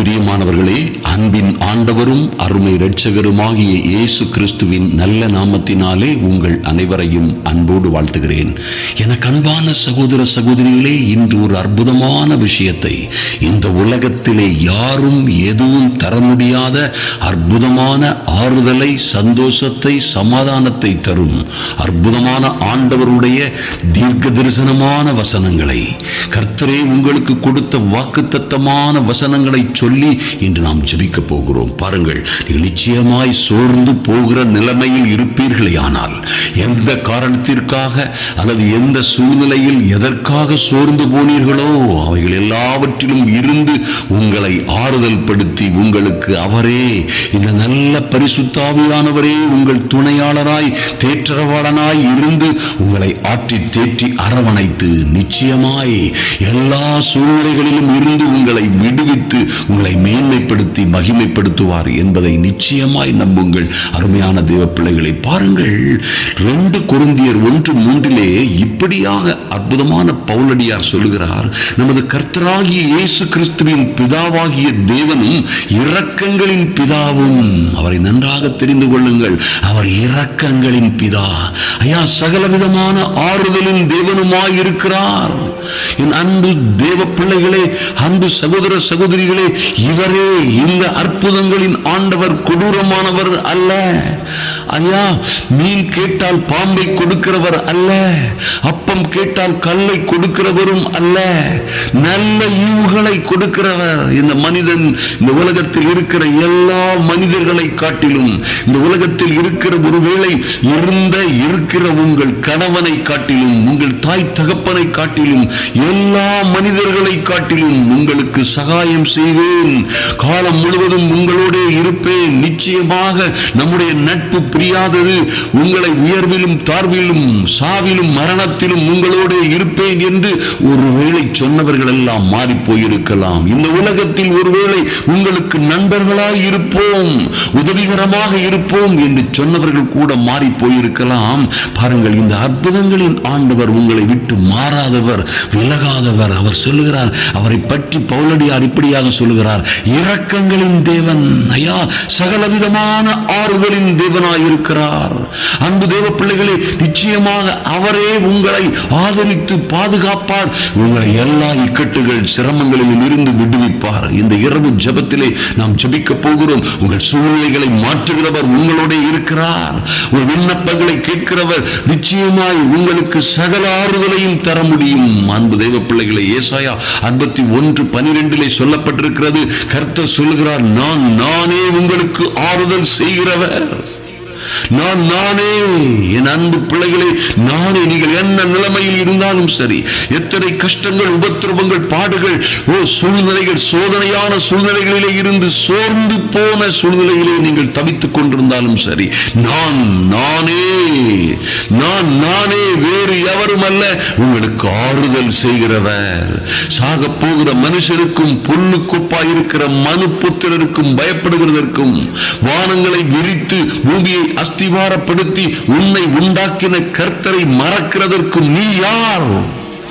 பிரியமானவர்களே அன்பின் ஆண்டவரும் அருமை இரட்சகருமாகிய இயேசு கிறிஸ்துவின் நல்ல நாமத்தினாலே உங்கள் அனைவரையும் அன்போடு வாழ்த்துகிறேன். எனக்கு அன்பான சகோதர சகோதரிகளே இன்று ஒரு அற்புதமான விஷயத்தை இந்த உலகத்திலே யாரும் எதுவும் தர முடியாத அற்புதமான ஆறுதலை சந்தோஷத்தை சமாதானத்தை தரும் அற்புதமான ஆண்டவருடைய தீர்க்க தரிசனமான வசனங்களை கர்த்தரே உங்களுக்கு கொடுத்த வாக்குத்தத்தமான வசனங்களை சொல்லி இன்று நாம் ஜெபிக்க போகிறோம். பாருங்கள் நீங்கள் நிச்சயமாய் சோர்ந்து போகிற நிலைமையில் இருப்பீர்களே ஆனால் எந்த காரணத்திற்காக அல்லது எந்த சூழ்நிலையில் எதற்காக சோர்ந்து போனீர்களோ அவைகள் எல்லாவற்றிலும் இருந்து உங்களை ஆறுதல் படுத்தி உங்களுக்கு அவரே இந்த நல்ல பரிசுத்தாவியானவரே உங்கள் துணையாளராய் தேற்றரவாளனாய் இருந்து உங்களை ஆற்றி தேற்றி அரவணைத்து நிச்சயமாய் எல்லா சூழ்நிலைகளிலும் இருந்து உங்களை விடுவித்து உங்களை மேன்மைப்படுத்தி மகிமைப்படுத்துவார் என்பதை நிச்சயமாய் நம்புங்கள். அருமையான தேவ பிள்ளைகளை பாருங்கள். ரெண்டு குருந்தியர் ஒன்று மூன்றிலே இப்படியாக அற்புதமான பவுலடியார் சொல்லுகிறார் நமது கர்த்தராகிய இயேசு கிறிஸ்துவின் பிதாவாகிய தேவனும் இரக்கங்களின் பிதாவும். அவரை நன்றாக தெரிந்து கொள்ளுங்கள். அவர் இரக்கங்களின் பிதா. ஐயா சகலவிதமான ஆறுதலின் தேவனுமாய் இருக்கிறார். என் அன்பு தேவ பிள்ளைகளே அன்பு சகோதர சகோதரிகளே இவரே இந்த அற்புதங்களின் ஆண்டவர் கொடூரமானவர் அல்ல. ஐயா மீன் கேட்டால் பாம்பை கொடுக்கிறவர் அல்ல. அப்பம் கேட்டால் கல்லை கொடுக்கிறவரும் அல்ல. நல்ல ஈவுகளை கொடுக்கிறவர். இந்த மனிதன் இந்த உலகத்தில் இருக்கிற எல்லா மனிதர்களை காட்டிலும் இந்த உலகத்தில் இருக்கிற ஒருவேளை இருந்த இருக்கிற உங்கள் கணவனை காட்டிலும் உங்கள் தாய் தகப்பனை காட்டிலும் எல்லா மனிதர்களை காட்டிலும் உங்களுக்கு சகாயம் செய்வேன். காலம் முழுவதும் உங்களோடே இருப்பேன். நிச்சயமாக நம்முடைய நட்பு பிரியாதது உங்களை உயர்விலும் தாழ்விலும் சாவிலும் மரணத்திலும் உங்களோடே இருப்பேன் என்று ஒருவேளை சொன்னவர்கள் எல்லாம் மாறி போயிருக்கலாம். இந்த உலகத்தில் ஒருவேளை உங்களுக்கு நண்பர்களாய் இருப்போம் உதவிகரமாக இருப்போம் என்று சொன்னவர்கள் கூட மாறி போயிருக்கலாம். பாருங்கள் இந்த அற்புதங்களின் ஆண்டவர் உங்களை விட்டு மாறாதவர் விலகாதவர். அவர் சொல்லுகிறார் அவரை பற்றி பவுலடியார் இப்படியாக சொல்லுகிறார். இருக்கிறார் இரக்கங்களின் தேவன் ஐயா சகலவிதமான ஆறுதலின் தேவனாய் இருக்கிறார் அன்பு தேவ பிள்ளைகளே நிச்சயமாக அவரே உங்களை ஆதரித்து பாதுகாப்பார். உங்களை எல்லா இக்கட்டுகள் சிரமங்களிலும் இருந்து விடுவிப்பார். இந்த இரவு ஜபத்திலே நாம் ஜபிக்க போகிறோம். உங்கள் சூழ்நிலைகளை மாற்றுகிறவர் உங்களோட இருக்கிறார். உங்கள் விண்ணப்பங்களை கேட்கிறவர் நிச்சயமாய் உங்களுக்கு சகல ஆறுதலையும் தர முடியும். அன்பு தெய்வ பிள்ளைகளை ஏசாயா அறுபத்தி ஒன்று பனிரெண்டிலே சொல்லப்பட்டிருக்கிறது. கர்த்தர் சொல்லுகிறார் நான் நானே உங்களுக்கு ஆறுதல் செய்கிறவர். நான் நானே என் அன்பு பிள்ளைகளே நானே நீங்கள் என்ன நிலைமையில் இருந்தாலும் சரி எத்தனை கஷ்டங்கள் உபத்திரவங்கள் பாடுகள் ஓ சூழ்நிலைகள் சோதனையான சூழ்நிலைகளிலே இருந்து சோர்ந்து போன சூழ்நிலையிலே நீங்கள் தவித்துக் கொண்டிருந்தாலும் சரி நான் நானே நான் நானே வேறு எவரும் அல்ல உங்களுக்கு ஆறுதல் செய்கிறவர். சாக போகிற மனுஷருக்கும் பொல்லுக்குப்பாய் இருக்கிற மனு புத்திரருக்கும் பயப்படுகிறதற்கும் வானங்களை விரித்து பூமியை அஸ்திவாரப்படுத்தி உன்னை உண்டாக்கின கர்த்தரை மறக்கிறதற்கும் நீ யார்?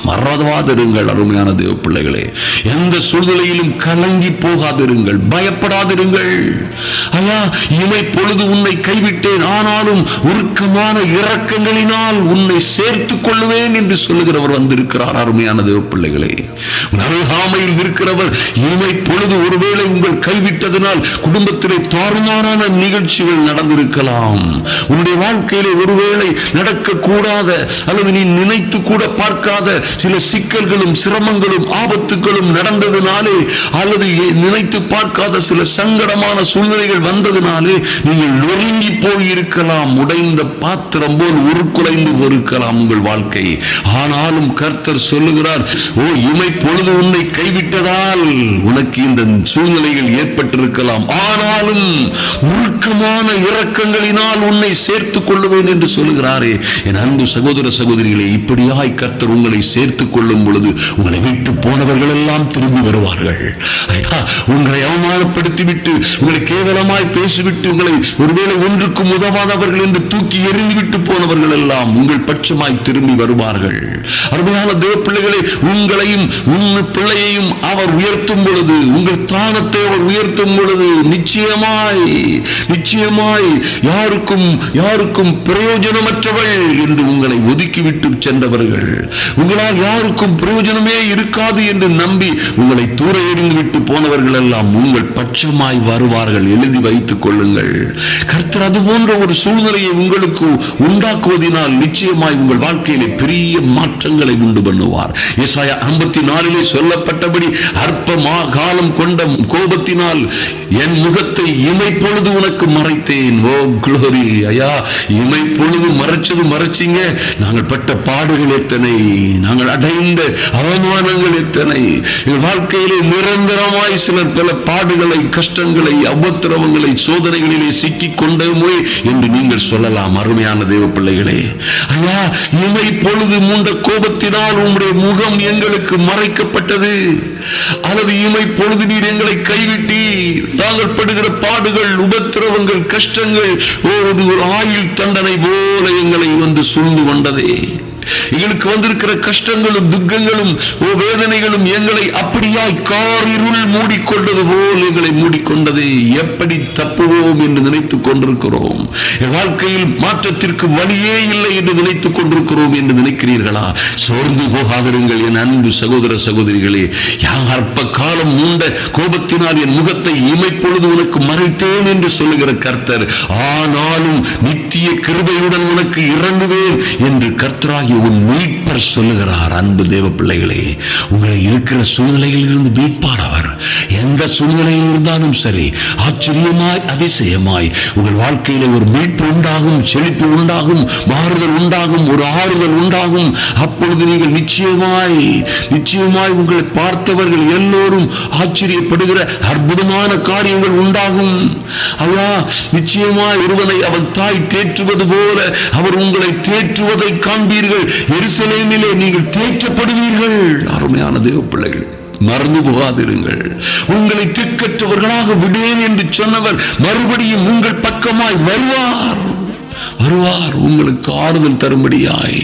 மறவாதிருங்கள் அருமையான தேவ பிள்ளைகளே. எந்த சூழ்நிலையிலும் கலங்கி போகாதிருங்கள். பயப்படாதிருங்கள். ஐயா இமை பொழுது உன்னை கைவிட்டேன். ஆனாலும் உருக்கமான இரக்கங்களினால் உன்னை சேர்த்துக் கொள்வேன் என்று சொல்லுகிறவர் வந்திருக்கிறார் அருமையான தேவ பிள்ளைகளே. அருகாமையில் இருக்கிறவர் இமை பொழுது ஒருவேளை உங்கள் கைவிட்டதனால் குடும்பத்திலே தாறுமாறான நிகழ்ச்சிகள் நடந்திருக்கலாம். உன்னுடைய வாழ்க்கையிலே ஒருவேளை நடக்கக்கூடாத அல்லது நீ நினைத்து கூட பார்க்காத சில சிக்கல்களும் சிரமங்களும் ஆபத்துகளும் நடந்ததுனாலே அல்லது நினைத்து பார்க்காத சில சங்கடமான சூழ்நிலைகள் வந்ததுனாலே நீங்கள் நொறுங்கி போயிருக்கலாம். உடைந்த பாத்திரம் போல் உருக்குலைந்து போயிருக்கலாம் உங்கள் வாழ்க்கை ஆனாலும் கர்த்தர் சொல்லுகிறார் ஓ இமை பொழுது உன்னை கைவிட்டதால் உனக்கு இந்த சூழ்நிலைகள் ஏற்பட்டிருக்கலாம். ஆனாலும் உருக்கமான இரக்கங்களினால் உன்னை சேர்த்துக் கொள்ளுவேன் என்று சொல்லுகிறாரே. என் அன்பு சகோதர சகோதரிகளே இப்படியாய் கர்த்தர் உங்களை சேர்த்துக் கொள்ளும் பொழுது உங்களை விட்டு போனவர்கள் எல்லாம் திரும்பி வருவார்கள். ஐயா உங்களை அவமானப்படுத்தி விட்டு உங்களை கேவலமாய் பேசிவிட்டு உங்களை ஒருவேளை ஒன்றுக்கும் உதவாதவர்கள் என்று தூக்கி எறிந்துவிட்டு போனவர்கள் எல்லாம் உங்கள் பட்சமாய் திரும்பி வருவார்கள். அருமையான தேவ பிள்ளைகளை உங்களையும் உன் பிள்ளையையும் அவர் உயர்த்தும் பொழுது உங்கள் தானத்தை அவர் உயர்த்தும் பொழுது நிச்சயமாய் நிச்சயமாய் யாருக்கும் யாருக்கும் பிரயோஜனமற்றவள் என்று உங்களை ஒதுக்கிவிட்டு சென்றவர்கள். உங்களால் யாருக்கும் பிரயோஜனமே இருக்காது என்று நம்பி உங்களை தூர எறிந்து விட்டு போனவர்கள் எல்லாம் உங்கள் பட்சமாய் வருவார்கள். எழுதி வைத்துக் கொள்ளுங்கள். கர்த்தர் அது போன்ற ஒரு சூழ்நிலையை உங்களுக்கு உண்டாக்குவதனால் நிச்சயமாய் உங்கள் வாழ்க்கையிலே பெரிய மாற்றங்களை உண்டு பண்ணுவார். ஏசாயா ஐம்பத்தி நாலிலே சொல்லப்பட்டபடி அற்பமா காலம் கொண்ட கோபத்தினால் என் முகத்தை இமை பொழுது உனக்கு மறைத்தேன். ஓ குளோரி ஐயா இமை பொழுது மறைச்சது மறைச்சிங்க. நாங்கள் பட்ட பாடுகள் எத்தனை? நாங்கள் அடைந்த அவமானங்கள் எத்தனை? வாழ்க்கையிலே நிரந்தரமாய் சிலர் பல பாடுகளை கஷ்டங்களை அபத்திரவங்களை சோதனைகளிலே சிக்கிக் கொண்டோமே என்று நீங்கள் சொல்லலாம் அருமையான தேவ பிள்ளைகளே ஐயா இமை பொழுது மூண்ட கோபத்தினால் உங்களுடைய முகம் எங்களுக்கு மறைக்கப்பட்டது. அல்லது இமை பொழுது நீர் எங்களை கைவிட்டீர். நாங்கள் படுகிற பாடுகள் உபத்திரவங்கள் கஷ்டங்கள் ஒரு ஆயுள் தண்டனை போல எங்களை வந்து சூழ்ந்து கொண்டதே. எங்களுக்கு வந்திருக்கிற கஷ்டங்களும் துக்கங்களும் வேதனைகளும் எங்களை அப்படியாய் காரிருள் மூடிக்கொண்டது போல் எங்களை மூடிக்கொண்டதே. எப்படி தப்புவோம் என்று நினைத்துக் கொண்டிருக்கிறோம்? வாழ்க்கையில் மாற்றத்திற்கு வழியே இல்லை என்று நினைத்துக் கொண்டிருக்கிறோம் என்று நினைக்கிறீர்களா? சோர்ந்து போகாதிருங்கள் என் அன்பு சகோதர சகோதரிகளே. யார் அற்ப காலம் மூண்ட கோபத்தினால் என் முகத்தை இமைப்பொழுது உனக்கு மறைத்தேன் என்று சொல்லுகிற கர்த்தர் ஆனாலும் நித்திய கிருபையுடன் உனக்கு இறங்குவேன் என்று கர்த்தராகி உன் மீட்பர் சொல்லுகிறார். அன்பு தேவ பிள்ளைகளே உங்களை இருக்கிற சூழ்நிலையில் இருந்து மீட்பார் அவர். எந்த சூழ்நிலையில் இருந்தாலும் சரி ஆச்சரியமாய் அதிசயமாய் உங்கள் வாழ்க்கையில ஒரு மீட்பு உண்டாகும் செழிப்பு உண்டாகும் மாறுதல் உண்டாகும் ஒரு ஆறுதல் உண்டாகும். அப்பொழுது நீங்கள் நிச்சயமாய் நிச்சயமாய் உங்களை பார்த்தவர்கள் எல்லோரும் ஆச்சரியப்படுகிற அற்புதமான காரியங்கள் உண்டாகும். ஐயா நிச்சயமாய் ஒருவனை அவன் தாய் தேற்றுவது போல அவர் உங்களை தேற்றுவதை காண்பீர்கள். எருசலேமிலே நீங்கள் தேற்றப்படுவீர்கள். அருமையான தேவ பிள்ளைகள் மறந்து போகாதிருங்கள். உங்களை திக்கற்றவர்களாக விடேன் என்று சொன்னவர் மறுபடியும் உங்கள் பக்கமாய் வருவார். வருவார். உங்களுக்கு ஆறுதல் தரும்படியாய்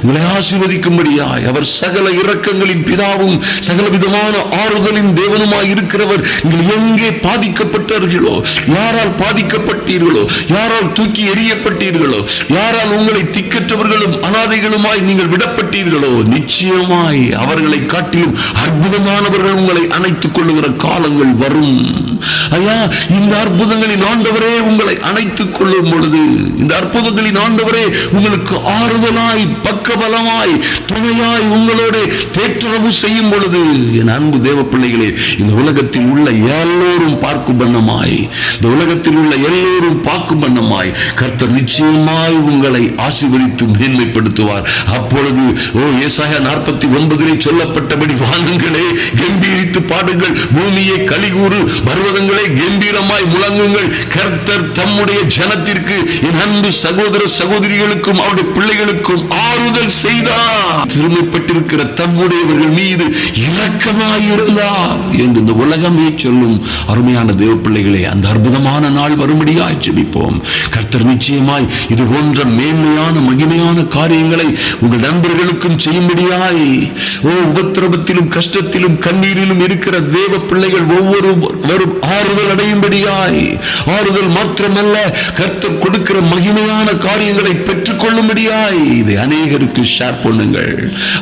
உங்களை ஆசீர்வதிக்கும்படியாய். அவர் சகல இரக்கங்களின் பிதாவும் சகல விதமான ஆறுதலின் தேவனுமாய் இருக்கிறவர். நீங்கள் எங்கே பாதிக்கப்பட்டார்களோ யாரால் பாதிக்கப்பட்டீர்களோ யாரால் தூக்கி எறியப்பட்டீர்களோ யாரால் உங்களை திக்கற்றவர்களும் அனாதைகளுமாய் நீங்கள் விடப்பட்டீர்களோ நிச்சயமாய் அவர்களை காட்டிலும் அற்புதமானவர்கள் உங்களை அணைத்துக் கொள்ளுகிற காலங்கள் வரும். ஐயா இந்த அற்புதங்களின் ஆண்டவரே உங்களை அணைத்துக் கொள்ளும் பொழுது இந்த அற்புதங்களின் ஆண்டவரே உங்களுக்கு ஆறுதலாய் பக்கபலமாய் துணையாய் உங்களோட தேற்றரவு செய்யும் பொழுது என் அன்பு தேவ பிள்ளைகளே இந்த உலகத்தில் உள்ள எல்லோரும் பார்க்கும் வண்ணமாய் இந்த உலகத்தில் உள்ள எல்லோரும் பார்க்கும் வண்ணமாய் கர்த்தர் நிச்சயமாய் உங்களை ஆசீர்வதித்து மேன்மைப்படுத்துவார். அப்பொழுது ஓ ஏசாயா நாற்பத்தி ஒன்பதிலே சொல்லப்பட்டபடி வானங்களே கம்பீரித்து பாடுங்கள். பூமியை கலிகூறு பர்வதங்களை கம்பீரமாய் முழங்குங்கள். கர்த்தர் தம்முடைய ஜனத்திற்கு என் அன்பு சகோதர சகோதரிகளுக்கும் அவருடைய பிள்ளைகளுக்கும் ஆறுதல் செய்தார். திருமைப்பட்டிருக்கிற தம்முடையவர்கள் மீது இரக்கமாயிருந்தார் என்று இந்த உலகமே சொல்லும் அருமையான தேவ பிள்ளைகளே அந்த அற்புதமான நாள் வரும்படியாய் ஜெபிப்போம். கர்த்தர் நிச்சயமாய் இது போன்ற மேன்மையான மகிமையான காரியங்களை உங்கள் நண்பர்கள் நண்பர்களுக்கும் செய்யும்படியாய் ஓ உபத்திரவத்திலும் கஷ்டத்திலும் கண்ணீரிலும் இருக்கிற தேவ பிள்ளைகள் ஒவ்வொரு வரும் ஆறுதல் அடையும்படியாய் ஆறுதல் மாத்திரமல்ல கர்த்தர் கொடுக்கிற மகிமையான காரியங்களை பெற்றுக் கொள்ளும்படியாய் இதை அநேகருக்கு ஷேர் பண்ணுங்கள்.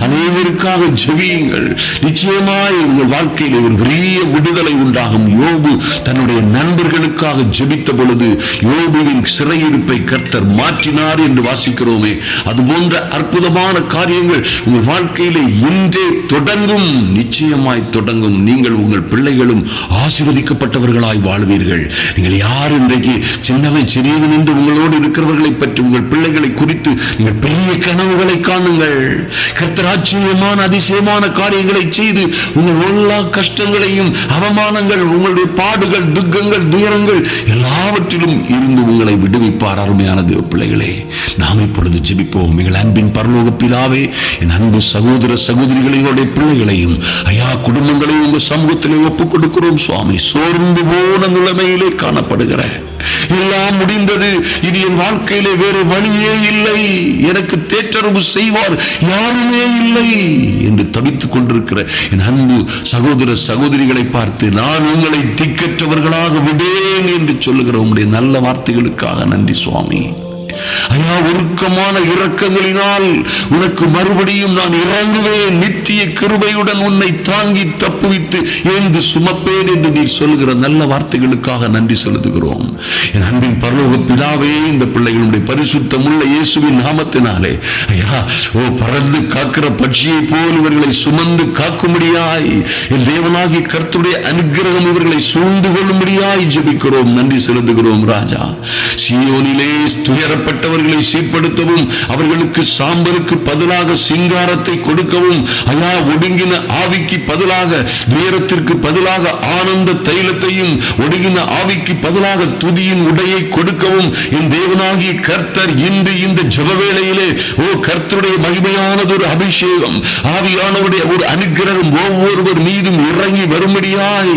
அநேகருக்காக ஜெபியுங்கள். நிச்சயமாய் உங்கள் வாழ்க்கையில் ஒரு பெரிய விடுதலை உண்டாகும். யோபு தன்னுடைய நண்பர்களுக்காக ஜெபித்த பொழுது யோபுவின் சிறையிருப்பை கர்த்தர் மாற்றினார் என்று வாசிக்கிறோமே. அது போன்ற அற்புதமான காரியம் காரியங்கள் உங்கள் வாழ்க்கையிலே இன்றே தொடங்கும் நிச்சயமாய் தொடங்கும். நீங்கள் உங்கள் பிள்ளைகளும் ஆசீர்வதிக்கப்பட்டவர்களாய் வாழ்வீர்கள். நீங்கள் யார் இன்றைக்கு சின்னவன் சிறியவன் என்று உங்களோடு இருக்கிறவர்களை பற்றி உங்கள் பிள்ளைகளை குறித்து நீங்கள் பெரிய கனவுகளை காணுங்கள். கர்த்தராச்சரியமான அதிசயமான காரியங்களை செய்து உங்கள் எல்லா கஷ்டங்களையும் அவமானங்கள் உங்களுடைய பாடுகள் துக்கங்கள் துயரங்கள் எல்லாவற்றிலும் இருந்து உங்களை விடுவிப்பார் அருமையான தேவ பிள்ளைகளே. நாம் இப்பொழுது ஜெபிப்போம். எங்கள் அன்பின் பரலோக பிதாவே என் அன்பு சகோதர சகோதரிகளையுடைய பிள்ளைகளையும் ஐயா குடும்பங்களையும் உங்க சமூகத்திலே ஒப்புக் கொடுக்கிறோம் சுவாமி. சோர்ந்து போன நிலைமையிலே காணப்படுகிற. எல்லாம் முடிந்தது. இது என் வாழ்க்கையிலே வேறு வழியே இல்லை. எனக்கு தேற்றரவு செய்வார் யாருமே இல்லை என்று தவித்துக் கொண்டிருக்கிற என் அன்பு சகோதர சகோதரிகளை பார்த்து நான் உங்களை திக்கற்றவர்களாக விடேன் என்று சொல்லுகிற உங்களுடைய நல்ல வார்த்தைகளுக்காக நன்றி சுவாமி. ஐயா உருக்கமான இரக்கங்களினால் உனக்கு மறுபடியும் நான் இறங்குவேன். நித்திய கிருபையுடன் உன்னை தாங்கி தப்புவித்து எழுந்து சுமப்பேன் என்று நீ சொல்கிற நல்ல வார்த்தைகளுக்காக நன்றி செலுத்துகிறோம். என் அன்பின் பரலோக பிதாவே இந்த பிள்ளைகளுடைய பரிசுத்தம் உள்ள இயேசுவின் நாமத்தினாலே ஐயா ஓ பறந்து காக்கிற பட்சியை போல் இவர்களை சுமந்து காக்கும்படியாய் என் தேவனாகி கர்த்தருடைய அனுகிரகம் இவர்களை சூழ்ந்து கொள்ளும்படியாய் ஜபிக்கிறோம். நன்றி செலுத்துகிறோம் ராஜா. சியோனிலே துயரப்பட்டவர்களை சீர்படுத்தவும் அவர்களுக்கு சாம்பலுக்கு பதிலாக சிங்காரத்தை கொடுக்கவும் ஐயா ஒடுங்கின ஆவிக்கு பதிலாக துயரத்திற்கு பதிலாக ஆனந்த தைலத்தையும் ஒடுங்கின ஆவிக்கு பதிலாக துதியின் உடையை கொடுக்கவும் என் தேவனாகிய கர்த்தர் இன்று இந்த ஜபவேளையிலே ஓ கர்த்தருடைய மகிமையானது ஒரு அபிஷேகம் ஆவியானவருடைய ஒரு அனுக்கிரகம் ஒவ்வொருவர் மீதும் இறங்கி வரும்படியாய்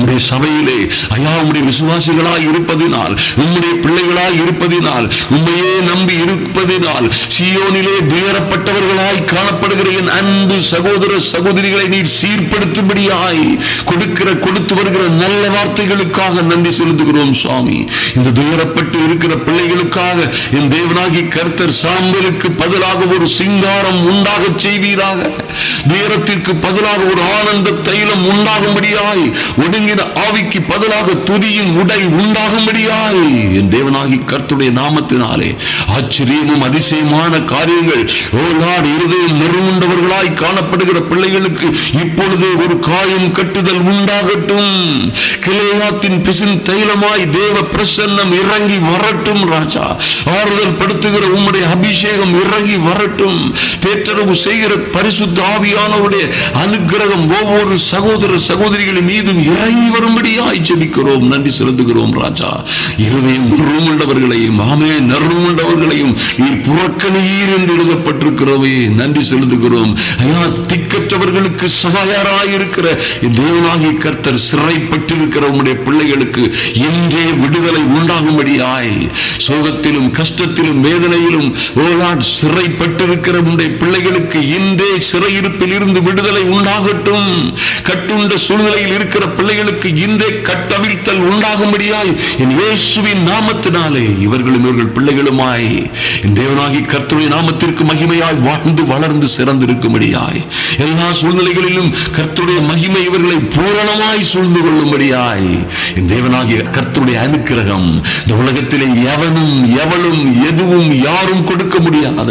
உடைய சபையிலே ஐயா உம்முடைய விசுவாசிகளாய் இருப்பதினால் உம்முடைய பிள்ளைகளாய் இருப்பதினால் உண்மையே நம்பி இருப்பதினால் சியோனிலே துயரப்பட்டவர்களாய் காணப்படுகிற என் அன்பு சகோதர சகோதரிகளை நீர் சீர்படுத்தும்படியாய் கொடுக்கிற கொடுத்து வருகிற நல்ல வார்த்தைகளுக்காக நன்றி செலுத்துகிறோம் சுவாமி. இந்த துயரப்பட்டு இருக்கிற பிள்ளைகளுக்காக என் தேவனாகி கர்த்தர் சாம்பலுக்கு பதிலாக ஒரு சிங்காரம் உண்டாக செய்வீராக. துயரத்திற்கு பதிலாக ஒரு ஆனந்த தைலம் உண்டாகும்படியாய் ஒடுங்கின ஆவிக்கு பதிலாக துதியின் உடை உண்டாகும்படியாய் என் தேவனாகி கர்த்துடைய நாமத்தினால் ஆச்சரியமும் அதிசயமான காரியங்கள். ஓ நாடு இருதயம் நெருங்குண்டவர்களாய் காணப்படுகிற பிள்ளைகளுக்கு இப்பொழுது ஒரு காயம் கட்டுதல் உண்டாகட்டும். கிளையாத்தின் பிசின் தைலமாய் தேவ பிரசன்னம் இறங்கி வரட்டும் ராஜா. ஆறுதல் படுத்துகிற உம்முடைய அபிஷேகம் இறங்கி வரட்டும். தேற்றரவு செய்கிற பரிசுத்த ஆவியானவருடைய அனுகிரகம் ஒவ்வொரு சகோதர சகோதரிகளின் மீதும் இறங்கி வரும்படியாய் ஜெபிக்கிறோம். நன்றி செலுத்துகிறோம் ராஜா. இருதயம் உள்ளவர்களையும் ஆமே நறுமுள்ளவர்களையும் நீர் புறக்கணியீர் என்று எழுதப்பட்டிருக்கிறவே நன்றி செலுத்துகிறோம். ஐயா திக்கற்றவர்களுக்கு சகாயராயிருக்கிற தேவனாகி கர்த்தர் சிறைப்பட்டிருக்கிற உம்முடைய பிள்ளைகளுக்கு என்றே விடுதலை உண்டாகும்படியாய். சோகத்திலும் கஷ்டத்திலும் வேதனையிலும் ஓலாட் சிறைப்பட்டிருக்கிற உம்முடைய பிள்ளைகளுக்கு இன்றே சிறையிருப்பில் இருந்து விடுதலை உண்டாகட்டும். கட்டுண்ட சூழ்நிலையில் இருக்கிற பிள்ளைகளுக்கு இன்றே கட்டவிழ்த்தல் உண்டாகும்படியாய் என் இயேசுவின் நாமத்தினாலே இவர்களும் இவர்கள் பிள்ளை பிள்ளைகளுமாய் தேவனாகி கர்த்தருடைய நாமத்திற்கு மகிமையாய் வாழ்ந்து வளர்ந்து சிறந்திருக்கும்படியாய் எல்லா சூழ்நிலைகளிலும் கர்த்தருடைய மகிமை இவர்களை பூரணமாய் சூழ்ந்து கொள்ளும்படியாய் தேவனாகிய கர்த்தருடைய அனுக்கிரகம் இந்த உலகத்திலே எவனும் எவளும் எதுவும் யாரும் கொடுக்க முடியாத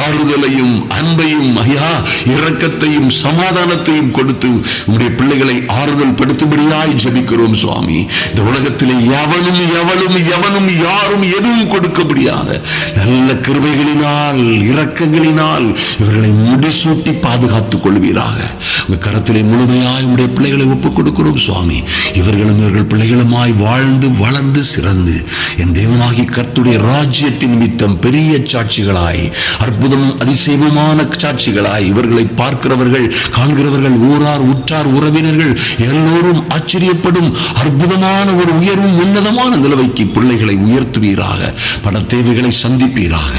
ஆறுதலையும் அன்பையும் ஐயா இரக்கத்தையும் சமாதானத்தையும் கொடுத்து உங்களுடைய பிள்ளைகளை ஆறுதல் படுத்தும்படியாய் ஜபிக்கிறோம் சுவாமி. இந்த உலகத்திலே எவனும் எவளும் எவனும் யாரும் எதுவும் கொடுக்க முடியாத. நல்ல கிருபைகளினால் இரக்கங்களினால் இவர்களை முடிசூட்டி பாதுகாத்துக் கொள்வீராக. உங்கள் கரத்திலே முழுமையாய் உடைய பிள்ளைகளை ஒப்புக் கொடுக்கிறோம் சுவாமி. இவர்களும் இவர்கள் பிள்ளைகளுமாய் வாழ்ந்து வளர்ந்து சிறந்து என் தேவனாகி கர்த்துடைய ராஜ்யத்தின் நிமித்தம் பெரிய சாட்சிகளாய் அற்புதம் அதிசயமான சாட்சிகளாய் இவர்களை பார்க்கிறவர்கள் காண்கிறவர்கள் ஊரார் உற்றார் உறவினர்கள் எல்லோரும் ஆச்சரியப்படும் அற்புதமான ஒரு உயர்வும் உன்னதமான நிலவைக்கு பிள்ளைகளை உயர்த்துவீராக. பட தேவைகளை சந்திப்பீராக.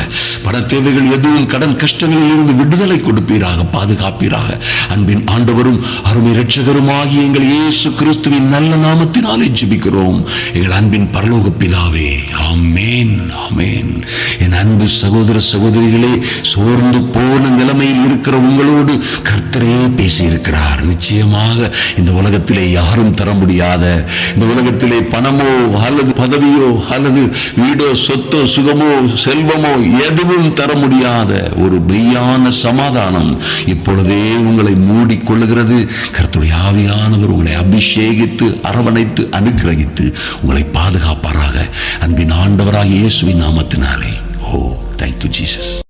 பண தேவைகள் எதுவும் கடன் கஷ்டங்களில் இருந்து விடுதலை கொடுப்பீராக பாதுகாப்பீராக. அன்பின் ஆண்டவரும் அருமை இரட்சகருமாகிய எங்கள் இயேசு கிறிஸ்துவின் நல்ல நாமத்தினாலே ஜெபிக்கிறோம். எங்கள் அன்பின் பரலோக பிதாவே ஆமேன் ஆமேன். என் அன்பு சகோதர சகோதரிகளே சோர்ந்து போன நிலைமையில் இருக்கிற உங்களோடு கர்த்தரே பேசியிருக்கிறார். நிச்சயமாக இந்த உலகத்திலே யாரும் தர முடியாத இந்த உலகத்திலே பணமோ அல்லது பதவியோ அல்லது வீடோ சொத்தோ சுகமோ செல்வமோ எதுவும் தர முடியாத ஒரு மெய்யான சமாதானம் இப்பொழுதே உங்களை மூடிக்கொள்ளுகிறது. கருத்துடைய ஆவியானவர் உங்களை அபிஷேகித்து அரவணைத்து அனுக்கிரகித்து உங்களை பாதுகாப்பாராக. அன்பின் ஆண்டவராக இயேசுவின் நாமத்தினாலே. ஓ தேங்க்யூ ஜீசஸ்